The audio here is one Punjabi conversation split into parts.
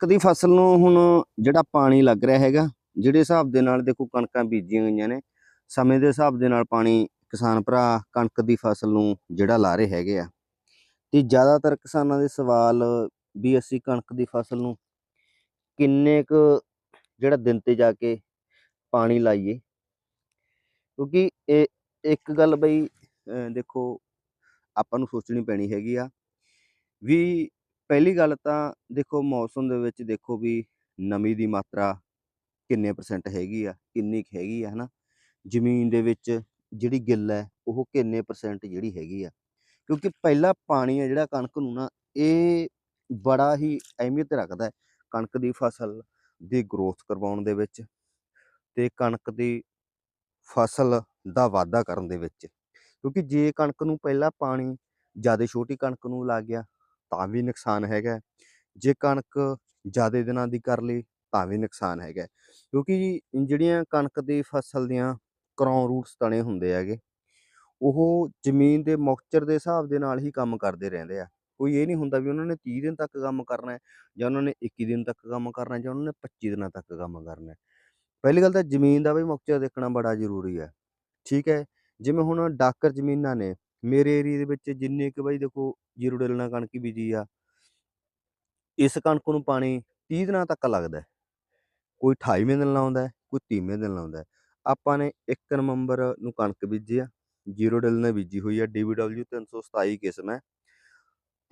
ਕਣਕ ਦੀ ਫਸਲ ਨੂੰ ਹੁਣ ਜਿਹੜਾ ਪਾਣੀ ਲੱਗ ਰਿਹਾ ਹੈਗਾ, ਜਿਹੜੇ ਹਿਸਾਬ ਦੇ ਨਾਲ ਦੇਖੋ ਕਣਕਾਂ ਬੀਜੀਆਂ ਗਈਆਂ ਨੇ, ਸਮੇਂ ਦੇ ਹਿਸਾਬ ਦੇ ਨਾਲ ਪਾਣੀ ਕਿਸਾਨ ਭਰਾ ਕਣਕ ਦੀ ਫਸਲ ਨੂੰ ਜਿਹੜਾ ਲਾ ਰਹੇ ਹੈਗੇ ਆ। ਤੇ ਜ਼ਿਆਦਾਤਰ ਕਿਸਾਨਾਂ ਦੇ ਸਵਾਲ ਵੀ ਅਸੀਂ ਕਣਕ ਦੀ ਫਸਲ ਨੂੰ ਕਿੰਨੇ ਕੁ ਜਿਹੜਾ ਦਿਨ ਤੇ ਜਾ ਕੇ ਪਾਣੀ ਲਾਈਏ। ਕਿਉਂਕਿ ਇਹ ਇੱਕ ਗੱਲ ਬਈ ਦੇਖੋ ਆਪਾਂ ਨੂੰ ਸੋਚਣੀ ਪੈਣੀ ਹੈਗੀ ਆ ਵੀ ਪਹਿਲੀ ਗੱਲ ਤਾਂ ਦੇਖੋ ਮੌਸਮ ਦੇ ਵਿੱਚ ਦੇਖੋ ਵੀ ਨਮੀ ਦੀ ਮਾਤਰਾ ਕਿੰਨੇ ਪਰਸੈਂਟ ਹੈਗੀ ਆ, ਕਿੰਨੀ ਕੁ ਹੈਗੀ ਆ, ਹਨਾ? ਜ਼ਮੀਨ ਦੇ ਵਿੱਚ ਜਿਹੜੀ ਗਿੱਲ ਹੈ, ਉਹ ਕਿੰਨੇ ਪਰਸੈਂਟ ਜਿਹੜੀ ਹੈਗੀ ਆ? ਕਿਉਂਕਿ ਪਹਿਲਾ ਪਾਣੀ ਆ ਜਿਹੜਾ ਕਣਕ ਨੂੰ ਨਾ, ਇਹ ਬੜਾ ਹੀ ਅਹਿਮੀਅਤ ਰੱਖਦਾ ਕਣਕ ਦੀ ਫਸਲ ਦੀ ਗਰੋਥ ਕਰਵਾਉਣ ਦੇ ਵਿੱਚ ਤੇ ਕਣਕ ਦੀ ਫਸਲ ਦਾ ਵਾਧਾ ਕਰਨ ਦੇ ਵਿੱਚ। ਕਿਉਂਕਿ ਜੇ ਕਣਕ ਨੂੰ ਪਹਿਲਾਂ ਪਾਣੀ, ਜ਼ਿਆਦਾ ਛੋਟੀ ਕਣਕ ਨੂੰ ਲੱਗ ਗਿਆ ਤਾਂ ਵੀ ਨੁਕਸਾਨ ਹੈਗਾ ਜੇ ਕਣਕ ਜ਼ਿਆਦਾ ਦਿਨਾਂ ਦੀ ਕਰ ਲਈ ਤਾਂ ਵੀ ਨੁਕਸਾਨ ਹੈਗਾ ਕਿਉਂਕਿ ਜਿਹੜੀਆਂ ਕਣਕ ਦੀ ਫਸਲ ਦੀਆਂ ਕ੍ਰੌਨ ਰੂਟਸ ਤਣੇ ਹੁੰਦੇ ਹੈਗੇ, ਉਹ ਜ਼ਮੀਨ ਦੇ ਮੌਕਚਰ ਦੇ ਹਿਸਾਬ ਦੇ ਨਾਲ ਹੀ ਕੰਮ ਕਰਦੇ ਰਹਿੰਦੇ ਆ। ਕੋਈ ਇਹ ਨਹੀਂ ਹੁੰਦਾ ਵੀ ਉਹਨਾਂ ਨੇ 30 ਦਿਨ ਤੱਕ ਕੰਮ ਕਰਨਾ ਹੈ, ਜਾਂ ਉਹਨਾਂ ਨੇ 21 ਦਿਨ ਤੱਕ ਕੰਮ ਕਰਨਾ ਹੈ, ਜਾਂ ਉਹਨਾਂ ਨੇ 25 ਦਿਨਾਂ ਤੱਕ ਕੰਮ ਕਰਨਾ ਹੈ। ਪਹਿਲੀ ਗੱਲ ਤਾਂ ਜ਼ਮੀਨ ਦਾ ਵੀ ਮੌਕਚਰ ਦੇਖਣਾ ਬੜਾ ਜ਼ਰੂਰੀ ਹੈ। ਠੀਕ ਹੈ, ਜਿਵੇਂ ਹੁਣ ਡਾਕਰ ਜ਼ਮੀਨਾਂ ਨੇ, ਮੇਰੇ ਏਰੀਆ ਦੇ ਵਿੱਚ ਜਿੰਨੇ ਕੁ ਬਈ ਦੇਖੋ ਜੀਰੋ ਡਿਲ ਨਾਲ ਕਣਕ ਬੀਜੀ ਆ। ਇਸ ਕਣਕ ਨੂੰ ਪਾਣੀ 30 ਦਿਨਾਂ ਤੱਕ ਲੱਗਦਾ ਕੋਈ 28ਵੇਂ ਦਿਨ ਲਾਉਂਦਾ ਕੋਈ 30ਵੇਂ ਦਿਨ ਲਾਉਂਦਾ ਆਪਾਂ ਨੇ 1 ਨਵੰਬਰ ਨੂੰ ਕਣਕ ਬੀਜੀ ਆ, ਜੀਰੋ ਡਿਲ ਨੇ ਬੀਜੀ ਹੋਈ ਆ DBW 327 ਕਿਸਮ ਹੈ।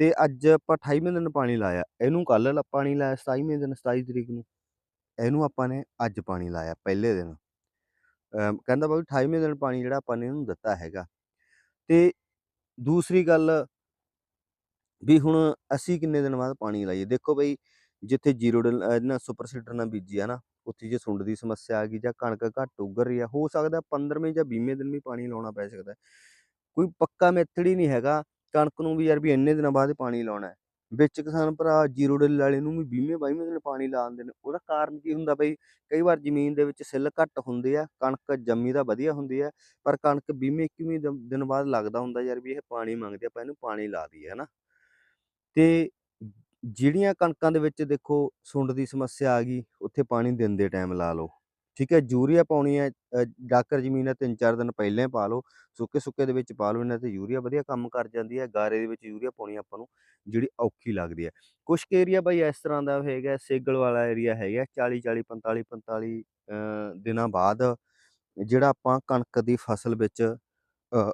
ਤੇ ਅੱਜ ਆਪਾਂ 28ਵੇਂ ਦਿਨ ਪਾਣੀ ਲਾਇਆ, ਇਹਨੂੰ ਕੱਲ ਪਾਣੀ ਲਾਇਆ 27ਵੇਂ ਦਿਨ 27 ਤਰੀਕ ਨੂੰ। ਇਹਨੂੰ ਆਪਾਂ ਨੇ ਅੱਜ ਪਾਣੀ ਲਾਇਆ, ਪਹਿਲੇ ਦਿਨ। ਕਹਿੰਦਾ ਬਾਈ 28ਵੇਂ ਦਿਨ ਪਾਣੀ ਜਿਹੜਾ ਆਪਾਂ ਨੇ ਇਹਨੂੰ ਦਿੱਤਾ ਹੈਗਾ। ਤੇ ਦੂਸਰੀ ਗੱਲ ਵੀ ਹੁਣ ਅਸੀਂ ਕਿੰਨੇ ਦਿਨ ਬਾਅਦ ਪਾਣੀ ਲਾਈਏ? ਦੇਖੋ ਬਈ ਜਿੱਥੇ ਜ਼ੀਰੋ ਇਹਨਾਂ ਨਾ ਸੁਪਰ ਸੀਡਰ ਨਾਲ ਬੀਜੀ ਹੈ ਨਾ ਉੱਥੇ ਜੇ ਸੁੰਡ ਦੀ ਸਮੱਸਿਆ ਆ ਗਈ ਜਾਂ ਕਣਕ ਘੱਟ ਉੱਗਰ ਰਹੀ ਆ ਹੋ ਸਕਦਾ 15ਵੇਂ ਜਾਂ 20ਵੇਂ ਦਿਨ ਵੀ ਪਾਣੀ ਲਾਉਣਾ ਪੈ ਸਕਦਾ। ਕੋਈ ਪੱਕਾ ਮੈਥਡ ਹੀ ਨਹੀਂ ਹੈਗਾ ਕਣਕ ਨੂੰ ਵੀ ਯਾਰ ਵੀ ਇੰਨੇ ਦਿਨਾਂ ਬਾਅਦ ਪਾਣੀ ਲਾਉਣਾ। ਹੈ ਵਿੱਚ ਕਿਸਾਨ ਭਰਾ ਜ਼ੀਰੋ ਡਿਲ ਵਾਲੇ ਨੂੰ ਵੀ 20ਵੇਂ 22ਵੇਂ ਦਿਨ ਪਾਣੀ ਲਾ ਦਿੰਦੇ ਨੇ। ਉਹਦਾ ਕਾਰਨ ਕੀ ਹੁੰਦਾ ਬਈ ਕਈ ਵਾਰ ਜ਼ਮੀਨ ਦੇ ਵਿੱਚ ਸਿੱਲ ਘੱਟ ਹੁੰਦੇ ਆ ਕਣਕ ਜੰਮੀ ਦਾ ਵਧੀਆ ਹੁੰਦੀ ਹੈ ਪਰ ਕਣਕ 20ਵੇਂ 21ਵੇਂ ਦਿਨ ਬਾਅਦ ਲੱਗਦਾ ਹੁੰਦਾ ਯਾਰ ਵੀ ਇਹ ਪਾਣੀ ਮੰਗਦੇ ਆ, ਆਪਾਂ ਇਹਨੂੰ ਪਾਣੀ ਲਾ ਦਈਏ ਹਨਾ? ਤੇ ਜਿਹੜੀਆਂ ਕਣਕਾਂ ਦੇ ਵਿੱਚ ਦੇਖੋ ਸੁੰਡ ਦੀ ਸਮੱਸਿਆ ਆ ਗਈ, ਉੱਥੇ ਪਾਣੀ ਦਿਨ ਦੇ ਟਾਈਮ ਲਾ ਲਓ। ਠੀਕ ਹੈ, ਯੂਰੀਆ ਪਾਉਣੀ ਹੈ ਡਾਕਰ ਜ਼ਮੀਨ ਹੈ, ਤਿੰਨ ਚਾਰ ਦਿਨ ਪਹਿਲਾਂ ਹੀ ਪਾ ਲਓ, ਸੁੱਕੇ ਸੁੱਕੇ ਦੇ ਵਿੱਚ ਪਾ ਲਓ, ਇਹਨਾਂ ਤੇ ਯੂਰੀਆ ਵਧੀਆ ਕੰਮ ਕਰ ਜਾਂਦੀ ਹੈ, ਗਾਰੇ ਦੇ ਵਿੱਚ ਯੂਰੀਆ ਪਾਉਣੀ ਆਪਾਂ ਨੂੰ, ਜਿਹੜੀ ਔਖੀ ਲੱਗਦੀ ਹੈ। ਕੁਛ ਕੁ ਏਰੀਆ ਬਾਈ ਇਸ ਤਰ੍ਹਾਂ ਦਾ ਹੈਗਾ, ਸੇਗਲ ਵਾਲਾ ਏਰੀਆ ਹੈਗਾ 40 40 45 45 ਦਿਨਾਂ ਬਾਅਦ ਜਿਹੜਾ ਆਪਾਂ ਕਣਕ ਦੀ ਫਸਲ ਵਿੱਚ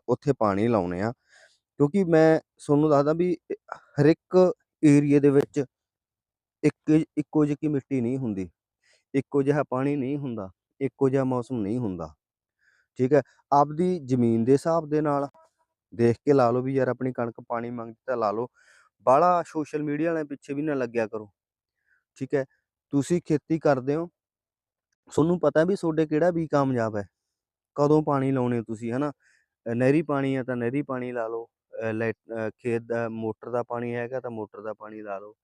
ਉੱਥੇ ਪਾਣੀ ਲਾਉਣੇ ਆ ਕਿਉਂਕਿ ਮੈਂ ਤੁਹਾਨੂੰ ਦੱਸਦਾ ਵੀ ਹਰ ਇੱਕ ਏਰੀਏ ਦੇ ਵਿੱਚ ਇੱਕ ਇੱਕੋ ਜਿਹੀ ਮਿੱਟੀ ਨਹੀਂ ਹੁੰਦੀ। ਇੱਕੋ ਜਿਹਾ ਪਾਣੀ ਨਹੀਂ ਹੁੰਦਾ ਇੱਕੋ ਜਿਹਾ ਮੌਸਮ ਨਹੀਂ ਹੁੰਦਾ। ਠੀਕ ਹੈ ਆਪਦੀ ਜ਼ਮੀਨ ਦੇ ਹਿਸਾਬ ਦੇ ਨਾਲ ਦੇਖ ਕੇ ਲਾ ਲਓ ਵੀ ਯਾਰ ਆਪਣੀ ਕਣਕ ਪਾਣੀ ਮੰਗਦੀ ਤਾਂ ਲਾ ਲਓ। ਬਾਹਲਾ ਸੋਸ਼ਲ ਮੀਡੀਆ ਵਾਲਿਆਂ ਪਿੱਛੇ ਵੀ ਨਾ ਲੱਗਿਆ ਕਰੋ। ਠੀਕ ਹੈ ਤੁਸੀਂ ਖੇਤੀ ਕਰਦੇ ਹੋ। ਤੁਹਾਨੂੰ ਪਤਾ ਵੀ ਤੁਹਾਡੇ ਕਿਹੜਾ ਵੀ ਕਾਮਯਾਬ ਹੈ। ਕਦੋਂ ਪਾਣੀ ਲਾਉਣੇ ਤੁਸੀਂ ਹਨਾ? ਅ, ਨਹਿਰੀ ਪਾਣੀ ਹੈ ਤਾਂ ਨਹਿਰੀ ਪਾਣੀ ਲਾ ਲਓ। ਖੇਤ ਦਾ ਮੋਟਰ ਦਾ ਪਾਣੀ ਹੈਗਾ ਤਾਂ ਮੋਟਰ ਦਾ ਪਾਣੀ ਲਾ ਲਓ।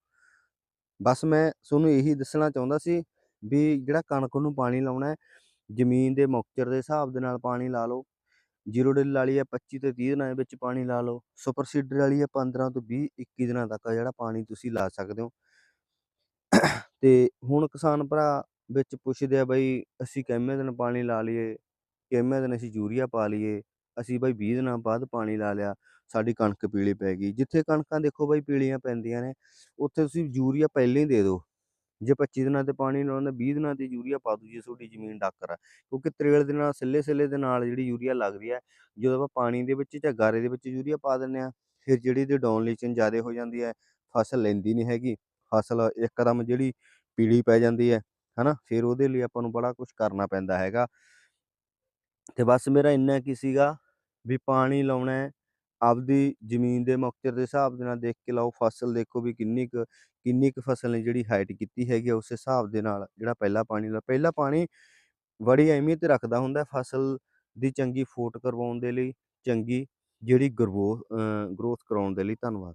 ਬਸ ਮੈਂ ਤੁਹਾਨੂੰ ਇਹੀ ਦੱਸਣਾ ਚਾਹੁੰਦਾ ਸੀ ਵੀ ਜਿਹੜਾ ਕਣਕ ਨੂੰ ਪਾਣੀ ਲਾਉਣਾ ਹੈ, ਜ਼ਮੀਨ ਦੇ ਮੌਕਚਰ ਦੇ ਹਿਸਾਬ ਦੇ ਨਾਲ ਪਾਣੀ ਲਾ ਲਓ। ਜੀਰੋ ਡਿਲ ਵਾਲੀ ਹੈ 25 ਤੋਂ 30 ਦਿਨਾਂ ਵਿੱਚ ਪਾਣੀ ਲਾ ਲਓ। ਸੁਪਰ ਸੀਡਰ ਵਾਲੀ ਹੈ 15 ਤੋਂ 20 21 ਦਿਨਾਂ ਤੱਕ ਜਿਹੜਾ ਪਾਣੀ ਤੁਸੀਂ ਲਾ ਸਕਦੇ ਹੋ। ਤੇ ਹੁਣ ਕਿਸਾਨ ਭਰਾ ਵਿੱਚ ਪੁੱਛਦੇ ਆ ਬਈ ਅਸੀਂ ਕਿੰਨੇ ਦਿਨ ਪਾਣੀ ਲਾ ਲਈਏ, ਕਿੰਨੇ ਦਿਨ ਅਸੀਂ ਯੂਰੀਆ ਪਾ ਲਈਏ, ਅਸੀਂ ਬਈ 20 ਦਿਨਾਂ ਬਾਅਦ ਪਾਣੀ ਲਾ ਲਿਆ। ਸਾਡੀ ਕਣਕ ਪੀਲੀ ਪੈ ਗਈ। ਜਿੱਥੇ ਕਣਕਾਂ ਦੇਖੋ ਬਈ ਪੀਲੀਆਂ ਪੈਂਦੀਆਂ ਨੇ, ਉੱਥੇ ਤੁਸੀਂ ਯੂਰੀਆ ਪਹਿਲਾਂ ਹੀ ਦੇ ਦਿਓ। ਜੇ 25 ਦਿਨਾਂ ਤੇ ਪਾਣੀ ਲਾਉਂਦਾ 20 ਦਿਨਾਂ ਤੇ ਯੂਰੀਆ ਪਾ ਦਿਓ ਜੇ ਤੁਹਾਡੀ ਜ਼ਮੀਨ ਡਾਕਰ ਆ ਕਿਉਂਕਿ ਤਰੇਲ ਦੇ ਨਾਲ ਸਿੱਲੇ ਸਿੱਲੇ ਦੇ ਨਾਲ ਜਿਹੜੀ ਯੂਰੀਆ ਲੱਗਦੀ ਹੈ, ਜਦੋਂ ਆਪਾਂ ਪਾਣੀ ਦੇ ਵਿੱਚ ਜਾਂ ਗਾਰੇ ਦੇ ਵਿੱਚ ਯੂਰੀਆ ਪਾ ਦਿੰਦੇ ਆ ਫਿਰ ਜਿਹੜੀ ਇਹਦੀ ਡਾਊਨਲੇਸ਼ਨ ਜ਼ਿਆਦਾ ਹੋ ਜਾਂਦੀ ਹੈ, ਫਸਲ ਲੈਂਦੀ ਨਹੀਂ ਹੈਗੀ। ਫਸਲ ਇੱਕਦਮ ਜਿਹੜੀ ਪੀਲੀ ਪੈ ਜਾਂਦੀ ਹੈ, ਹਨਾ? ਫਿਰ ਉਹਦੇ ਲਈ ਆਪਾਂ ਨੂੰ ਬੜਾ ਕੁਝ ਕਰਨਾ ਪੈਂਦਾ ਹੈਗਾ। ਤੇ ਬਸ ਮੇਰਾ ਇੰਨਾ ਕੀ ਸੀਗਾ, ਵੀ ਪਾਣੀ ਲਾਉਣਾ ਆਪਦੀ ਜ਼ਮੀਨ ਦੇ ਮੌਕਚਰ ਦੇ ਹਿਸਾਬ ਦੇ ਨਾਲ ਦੇਖ ਕੇ ਲਾਓ ਫਸਲ ਦੇਖੋ ਵੀ ਕਿੰਨੀ ਕੁ ਕਿੰਨੀ ਕੁ ਫਸਲ ਨੇ ਜਿਹੜੀ ਹਾਈਟ ਕੀਤੀ ਹੈਗੀ ਆ, ਉਸ ਹਿਸਾਬ ਦੇ ਨਾਲ ਜਿਹੜਾ ਪਹਿਲਾ ਪਾਣੀ ਦਾ ਪਹਿਲਾ ਪਾਣੀ ਬੜੀ ਅਹਿਮੀਅਤ ਰੱਖਦਾ ਹੁੰਦਾ ਫਸਲ ਦੀ ਚੰਗੀ ਫੋਟ ਕਰਵਾਉਣ ਦੇ ਲਈ ਚੰਗੀ ਜਿਹੜੀ ਗਰੋਥ ਗਰੋਥ ਕਰਾਉਣ ਦੇ ਲਈ ਧੰਨਵਾਦ।